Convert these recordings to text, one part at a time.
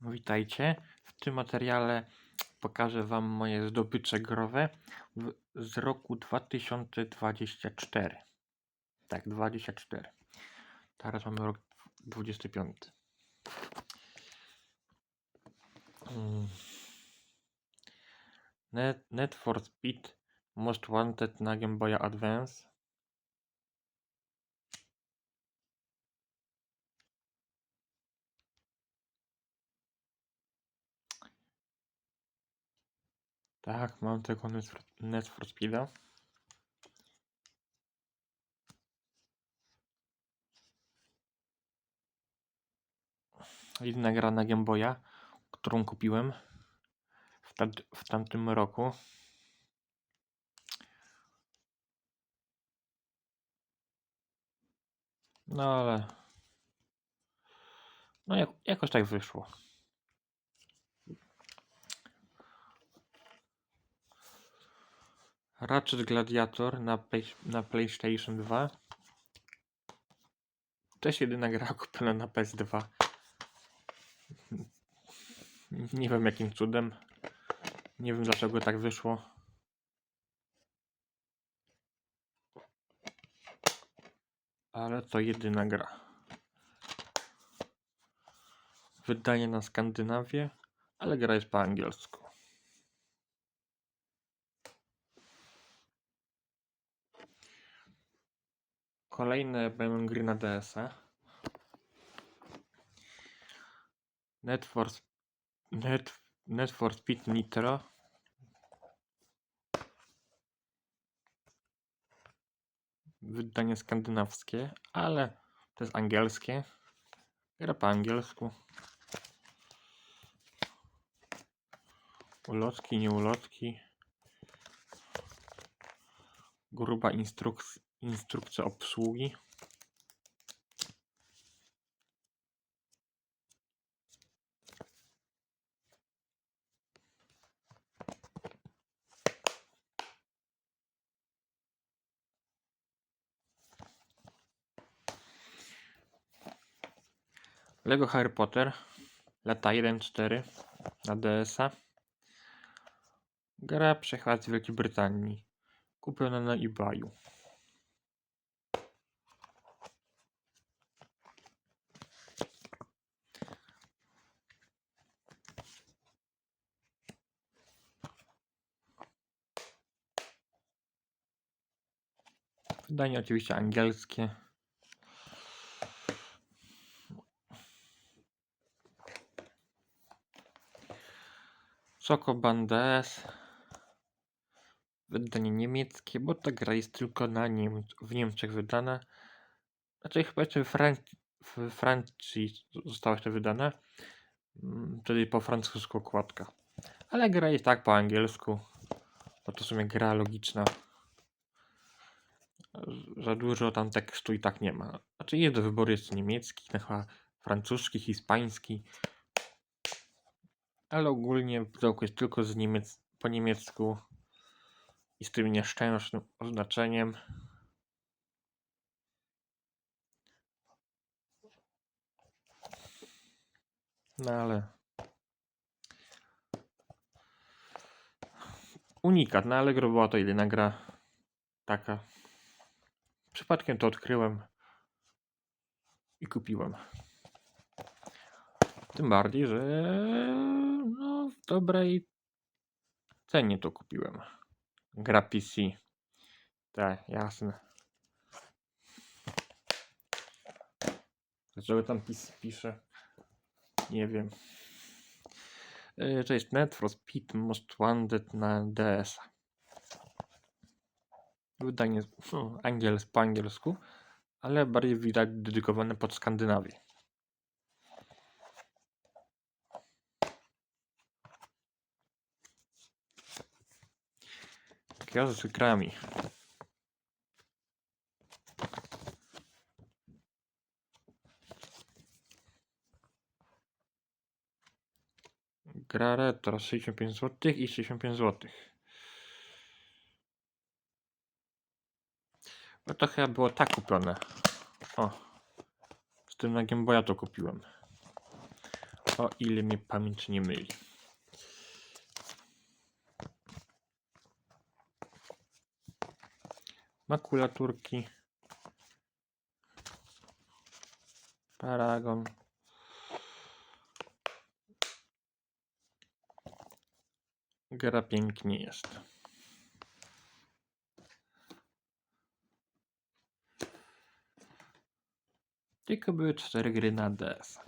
Witajcie. W tym materiale pokażę Wam moje zdobycze growe z roku 2024. Tak, 24. Teraz mamy rok 25. Mm. Net, Net for Speed Most Wanted na Game Boy Advance. Tak, mam tego Net for, Speeda. Jedyna gra na Game Boya, którą kupiłem w, tam- w tamtym roku. No ale. No jak, jakoś tak wyszło. Ratchet Gladiator na, play, na PlayStation 2. Też jedyna gra kupiona na PS2. Nie wiem jakim cudem. Nie wiem dlaczego tak wyszło. Ale to jedyna gra. Wydanie na Skandynawię, ale gra jest po angielsku. Kolejne będą gry na DS-a. Net for, Sp- Net, Net for Speed Nitro. Wydanie skandynawskie, ale to jest angielskie. Gra po angielsku. Ulotki, nieulotki. Gruba instruk- instrukcja obsługi. Lego Harry Potter lata 1-4 na DS-a. Gra przyjechała z Wielkiej Brytanii. Kupiona na eBayu. Wydanie oczywiście angielskie. Sokoban DS. Wydanie niemieckie, bo ta gra jest tylko na Niem w Niemczech wydana. Znaczy chyba jeszcze w, w Francji została jeszcze wydana. Mm, Wtedy po francusku okładka. Ale gra jest tak po angielsku. Bo to w sumie gra logiczna. Za dużo tam tekstu i tak nie ma. Znaczy jest do jest niemiecki, no chyba francuski, hiszpański. Ale ogólnie pudełko jest tylko z niemiec po niemiecku i z tym nieszczęsnym oznaczeniem. No ale. Unikat, no ale gro była to jedyna gra taka. Przypadkiem to odkryłem i kupiłem. Tym bardziej, że no, w dobrej cenie to kupiłem. Gra PC. Tak, jasne. Dlaczego tam PC pisze? Nie wiem. To jest Net for Speed Most Wanted na DS. Wydanie no, angiels po angielsku, ale bardziej widać dedykowane pod Skandynawię. Kiosk z grami. Gra retro 65 zł i 65 zł. No to chyba było tak kupione. O. Z tym na Game Boya to kupiłem. O ile mnie pamięć nie myli. Makulaturki. Paragon. Gra pięknie jest. Tylko były cztery gry na DS.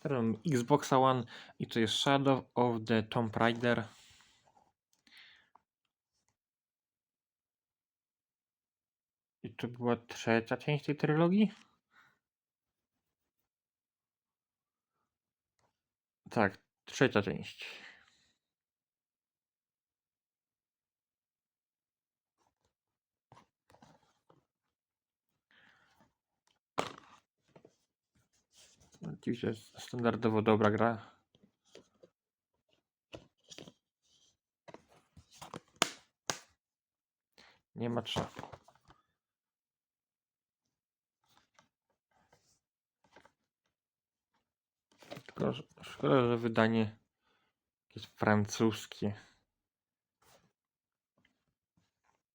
Teraz mam Xbox One i to jest Shadow of the Tomb Raider. I to była trzecia część tej trylogii? Tak, trzecia część. Oczywiście jest standardowo dobra gra. Nie ma trzeba. Tylko szkoda, że wydanie jest francuskie.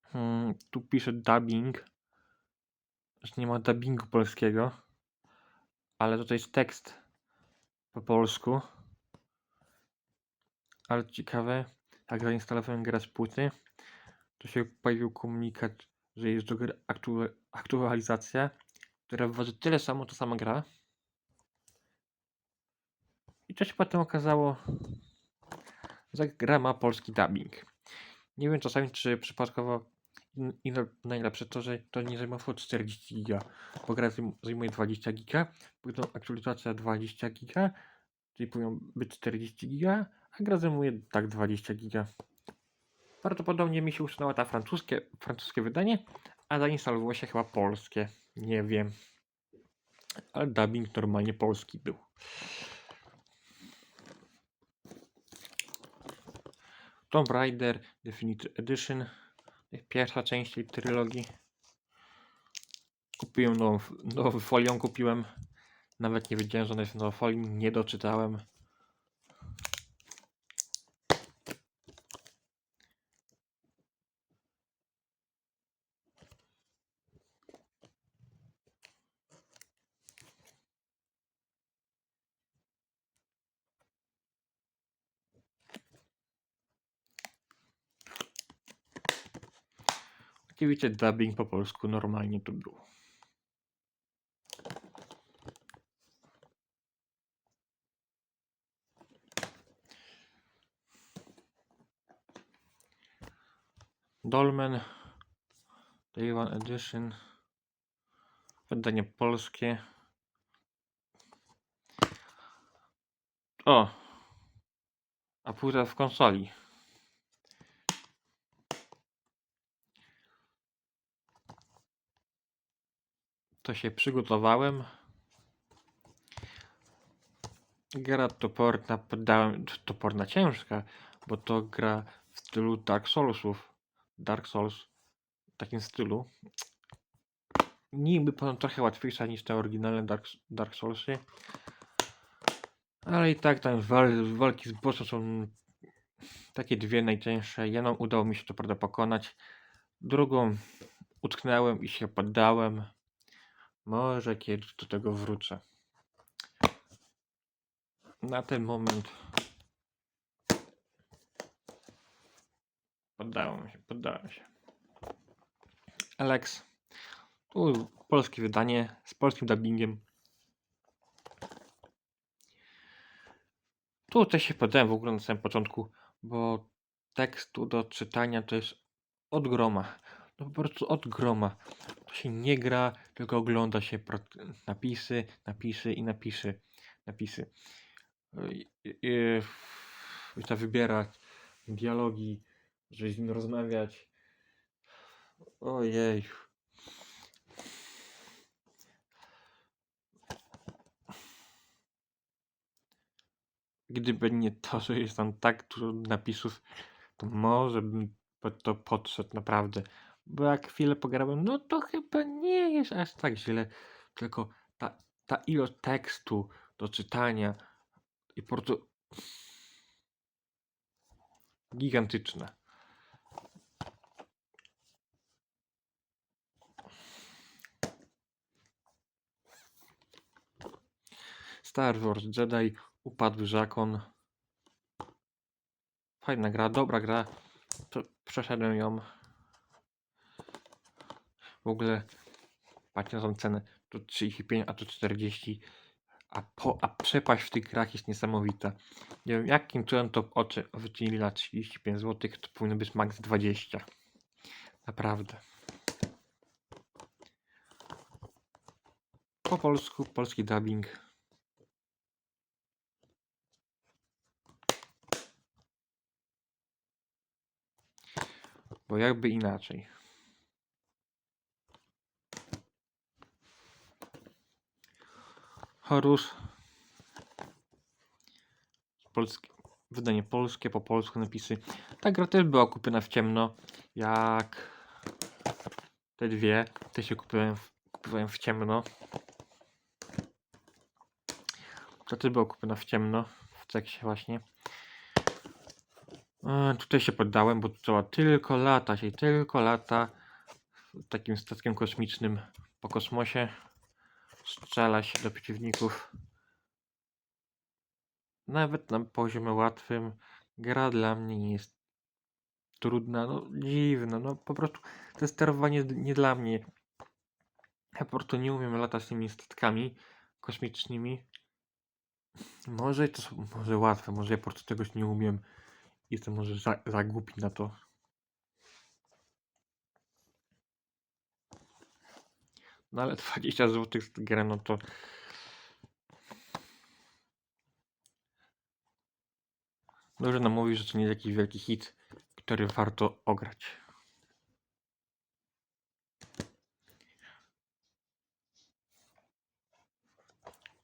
Hmm, tu pisze dubbing. Że nie ma dubbingu polskiego. Ale tutaj jest tekst po polsku. Ale ciekawe, jak zainstalowałem grę z płyty, to się pojawił komunikat, że jest do gry aktu- aktualizacja, która waży tyle samo, to sama gra. I to się potem okazało, że gra ma polski dubbing. Nie wiem czasami, czy przypadkowo i na- najlepsze to, że to nie zajmowało 40 giga, bo gra zajm- zajmuje 20 giga, później aktualizacja 20 giga, czyli powinno być 40 giga, a gra zajmuje tak 20 giga. Prawdopodobnie mi się usunęło ta francuskie, francuskie wydanie, a zainstalowało się chyba polskie. Nie wiem. Ale dubbing normalnie polski był. Tomb Raider Definitive Edition. Pierwsza część tej trylogii. Kupiłem nową, nową folią, kupiłem. Nawet nie wiedziałem, że ona jest nowa folii, nie doczytałem. Oczywiście dubbing po polsku normalnie tu był. Dolmen Day One Edition wydanie polskie o a płyta w konsoli to się przygotowałem. Gra toporna podałem toporna ciężka bo to gra w stylu Dark Soulsów. Dark Souls w takim stylu. Niby potem trochę łatwiejsza niż te oryginalne Dark, Dark Soulsy. Ale i tak tam wal, walki z bossem są takie dwie najcięższe. Jedną udało mi się to prawda pokonać drugą utknęłem i się poddałem może kiedyś do tego wrócę. Na ten moment poddałem się, poddałem się. Alex tu polskie wydanie z polskim dubbingiem. Tu też się poddałem w ogóle na samym początku bo tekstu do czytania to jest od groma no po prostu od groma to się nie gra, tylko ogląda się napisy, napisy i napisy, napisy. I trzeba wybierać dialogi, żeby z nim rozmawiać. Ojej. Gdyby nie to, że jest tam tak dużo napisów, to może bym to podszedł naprawdę. Bo jak chwilę pograłem, no to chyba nie jest aż tak źle. Tylko ta, ta ilość tekstu, do czytania i po prostu gigantyczne. Star Wars Jedi, Upadły Zakon. Fajna gra, dobra gra. Przeszedłem ją. W ogóle patrzcie na tą cenę. Tu 35, a tu 40. A, po, a przepaść w tych grach jest niesamowita. Nie wiem, jakim cudem to oczy wycięli na 35 zł, to powinno być max 20. Naprawdę. Po polsku, polski dubbing. Bo jakby inaczej. Horus. Polskie, wydanie polskie, po polsku napisy. Ta gra też była kupiona w ciemno. Jak te dwie. Te się kupiłem w, kupowałem w ciemno. To też była kupiona w ciemno. W seksie właśnie. E, tutaj się poddałem, bo trzeba tylko latać i tylko lata takim statkiem kosmicznym po kosmosie. Strzela się do przeciwników. Nawet na poziomie łatwym gra dla mnie nie jest trudna, no dziwna, no po prostu to sterowanie nie dla mnie. Ja po prostu nie umiem latać tymi statkami kosmicznymi. Może to może łatwe, może ja po prostu czegoś nie umiem. Jestem może za, za głupi na to. No ale 20 zł z grę, no to Dobrze nam mówi, że to nie jest jakiś wielki hit, który warto ograć.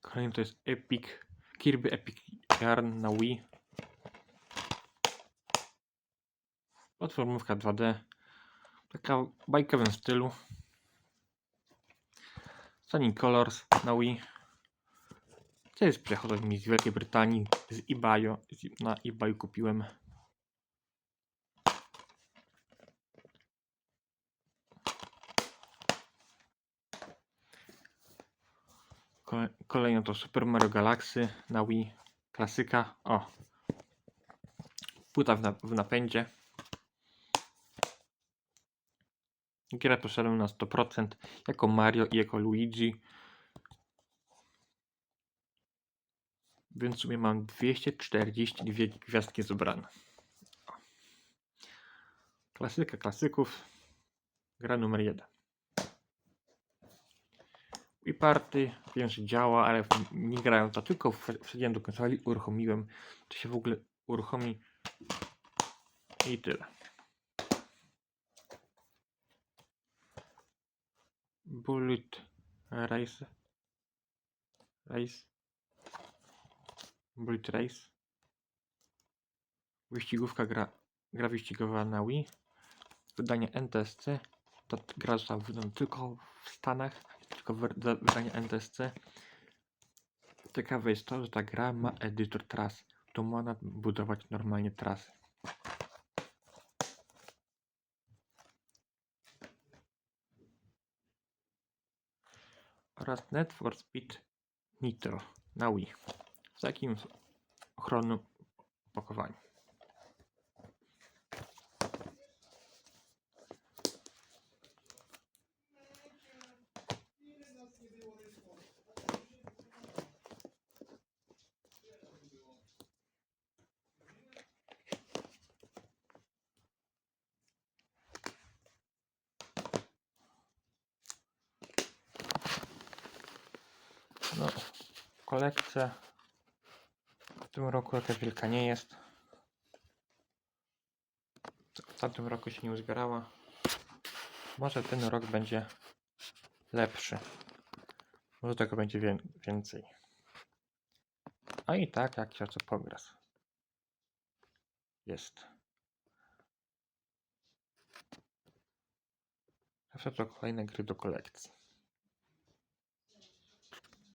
Kolejny to jest Epic, Kirby Epic Yarn na Wii. Platformówka 2D. Taka w bajkowym stylu. Sunny Colors na Wii. To jest przechodem mi z Wielkiej Brytanii, z eBayu. z- Na eBayu kupiłem. Kole- Kolejno to Super Mario Galaxy na Wii. Klasyka. O. Płyta w napędzie. Grę poszedłem na 100% jako Mario i jako Luigi. Więc w sumie mam 242 gwiazdki zebrane. Klasyka klasyków. Gra numer 1. I party, wiem, że działa, ale nie grają to tylko wszedłem do konsoli, uruchomiłem, to się w ogóle uruchomi i tyle. Bullet Race. Race. Bullet Race. Wyścigówka gra, gra wyścigowa na Wii. Wydanie NTSC Ta gra została wydana tylko w Stanach Tylko wydanie NTSC Ciekawe jest to, że ta gra ma edytor tras. To można budować normalnie trasy oraz Net for Speed Nitro na Wii w takim ochronnym opakowaniu. No, kolekcja w tym roku jakaś wielka nie jest. W tamtym roku się nie uzbierała. Może ten rok będzie lepszy. Może tego będzie wię więcej. A i tak jak się co progres. Jest. Zawsze to kolejne gry do kolekcji.